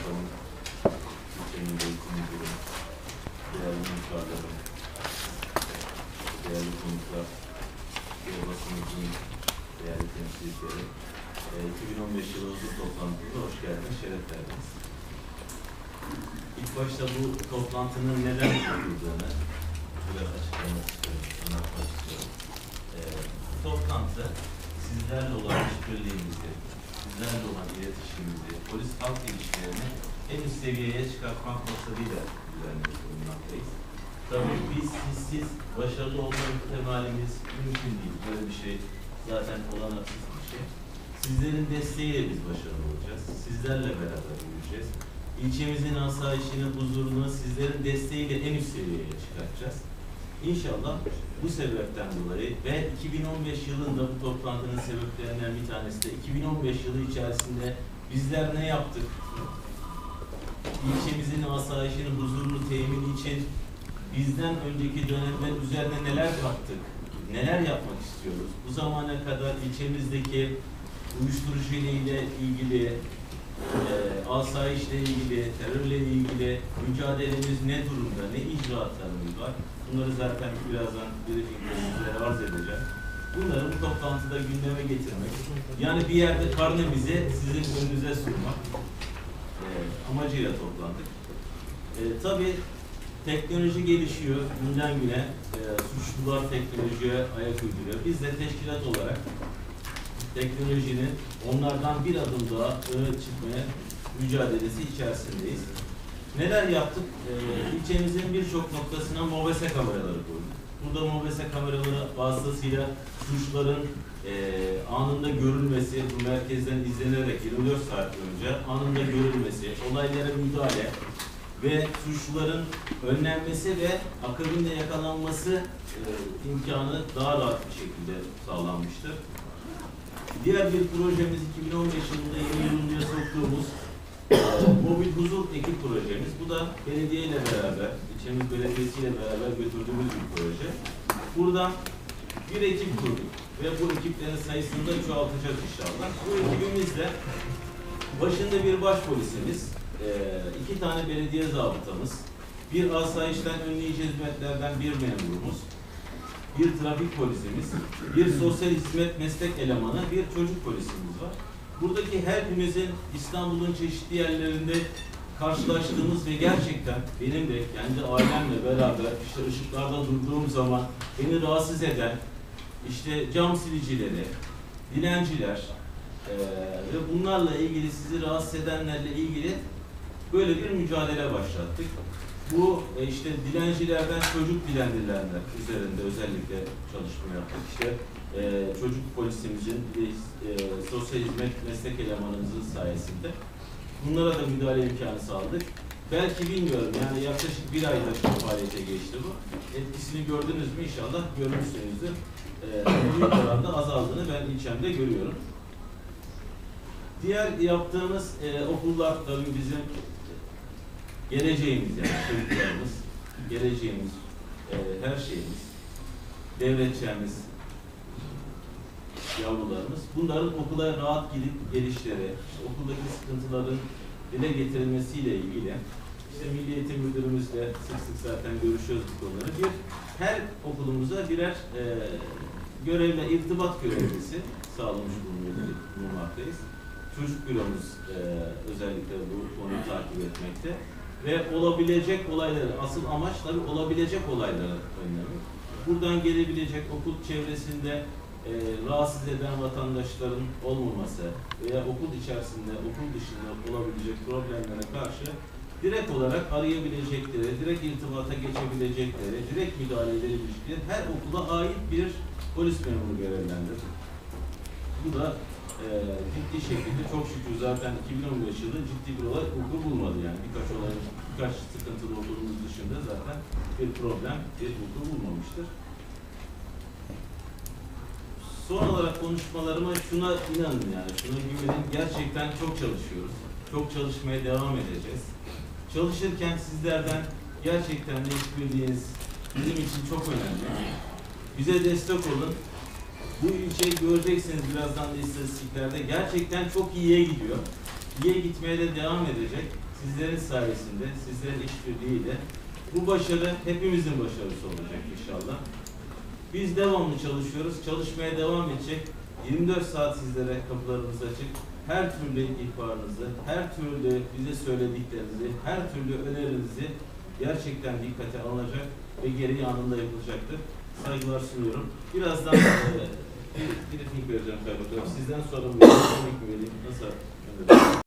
Bakanım, ilçemin eğitim müdürü, değerli muhtarlarım, değerli konuklar, değerli değerli temsilcileri, e, 2015 yılı huzur toplantımıza hoş geldiniz, şeref verdiniz. İlk başta bu toplantının neden yapıldığını biraz açıklamak istiyorum, anlatmak istiyorum. E, bu toplantı sizlerle olan işbirliğimizi, sizlerle olan iletişimimizi, polis halk ilişkilerini en üst seviyeye çıkartmak maksadıyla düzenlemiş bulunmaktayız. Tabii biz sizsiz başarılı olma ihtimalimiz mümkün değil. Böyle bir şey zaten olanaksız bir şey. Sizlerin desteğiyle biz başarılı olacağız. Sizlerle beraber yürüyeceğiz. İlçemizin asayişini, huzurunu sizlerin desteğiyle en üst seviyeye çıkartacağız. İnşallah bu sebepten dolayı ve 2015 yılında bu toplantının sebeplerinden bir tanesi de 2015 yılı içerisinde bizler ne yaptık? İlçemizin asayişini, huzurunu temin için bizden önceki dönemler üzerine neler yaptık? Neler yapmak istiyoruz? Bu zamana kadar ilçemizdeki uyuşturucu ile ilgili, e, asayişle ilgili, terörle ilgili mücadelemiz ne durumda, ne icraatlarımız var? Bunları zaten birazdan sizlere arz edeceğim. Bunları bu toplantıda gündeme getirmek, yani bir yerde karnemizi sizin önünüze sunmak e, amacıyla toplandık. E, tabii teknoloji gelişiyor günden güne. E, suçlular teknolojiye ayak uyduruyor. Biz de teşkilat olarak teknolojinin onlardan bir adım daha öne çıkmaya mücadelesi içerisindeyiz. Neler yaptık? Ee, ilçemizin birçok noktasına mobese kameraları koyduk. Burada mobese kameraları vasıtasıyla suçların e, anında görülmesi, bu merkezden izlenerek 24 saat önce anında görülmesi, olaylara müdahale ve suçluların önlenmesi ve akabinde yakalanması e, imkanı daha rahat bir şekilde sağlanmıştır. Diğer bir projemiz 2015 yılında yeni yürürlüğe soktuğumuz mobil huzur ekip projemiz. Bu da belediye ile beraber, ilçemiz belediyesi ile beraber götürdüğümüz bir proje. Burada bir ekip kurduk ve bu ekiplerin sayısını da çoğaltacağız inşallah. Bu ekibimizde başında bir başpolisimiz, e, iki tane belediye zabıtamız, bir asayişten önleyici hizmetlerden bir memurumuz, bir trafik polisimiz, bir sosyal hizmet meslek elemanı, bir çocuk polisimiz var. Buradaki her birimizin İstanbul'un çeşitli yerlerinde karşılaştığımız ve gerçekten benim de kendi ailemle beraber işte ışıklarda durduğum zaman beni rahatsız eden işte cam silicileri, dilenciler eee, ve bunlarla ilgili sizi rahatsız edenlerle ilgili böyle bir mücadele başlattık. Bu e, işte dilencilerden çocuk dilendilerler üzerinde özellikle çalışma yaptık. İşte e, çocuk polisimizin ve e, sosyal hizmet meslek elemanımızın sayesinde bunlara da müdahale imkanı sağladık. Belki bilmiyorum yani yaklaşık bir aydır faaliyete geçti bu. Etkisini gördünüz mü inşallah görmüşsünüzdür. E, büyük oranda azaldığını ben ilçemde görüyorum. Diğer yaptığımız e, okullar tabii bizim geleceğimiz yani çocuklarımız, geleceğimiz, e, her şeyimiz, devredeceğimiz yavrularımız. Bunların okula rahat gidip gelişleri, işte okuldaki sıkıntıların dile getirilmesiyle ilgili işte Milli Eğitim Müdürümüzle sık sık zaten görüşüyoruz bu konuları. Bir, her okulumuza birer e, görevle irtibat görevlisi sağlamış bulunmaktayız. Çocuk büromuz e, özellikle bu konuyu takip etmekte ve olabilecek olayları, asıl amaç tabii olabilecek olayları önlemek. Buradan gelebilecek okul çevresinde e, rahatsız eden vatandaşların olmaması veya okul içerisinde, okul dışında olabilecek problemlere karşı direkt olarak arayabilecekleri, direkt irtibata geçebilecekleri, direkt müdahale edebilecekleri her okula ait bir polis memuru görevlendirdik. Bu da e, ciddi şekilde çok şükür zaten 2015 yılı ciddi bir olay vuku bulmadı yani birkaç olay, birkaç sıkıntılı okulumuz dışında zaten bir problem, bir vuku bulmamıştır. Son olarak konuşmalarıma şuna inanın yani, şuna güvenin. Gerçekten çok çalışıyoruz. Çok çalışmaya devam edeceğiz. Çalışırken sizlerden gerçekten de işbirliğiniz bizim için çok önemli. Bize destek olun. Bu ilçeyi göreceksiniz birazdan da istatistiklerde. Gerçekten çok iyiye gidiyor. İyiye gitmeye de devam edecek. sizlerin sayesinde, sizlerin işbirliğiyle bu başarı hepimizin başarısı olacak inşallah. Biz devamlı çalışıyoruz. Çalışmaya devam edecek. 24 saat sizlere kapılarımız açık. Her türlü ihbarınızı, her türlü bize söylediklerinizi, her türlü önerinizi gerçekten dikkate alınacak ve gereği anında yapılacaktır. Saygılar sunuyorum. Birazdan eee bir briefing vereceğim kaymakam. Sizden sonra? Nasıl?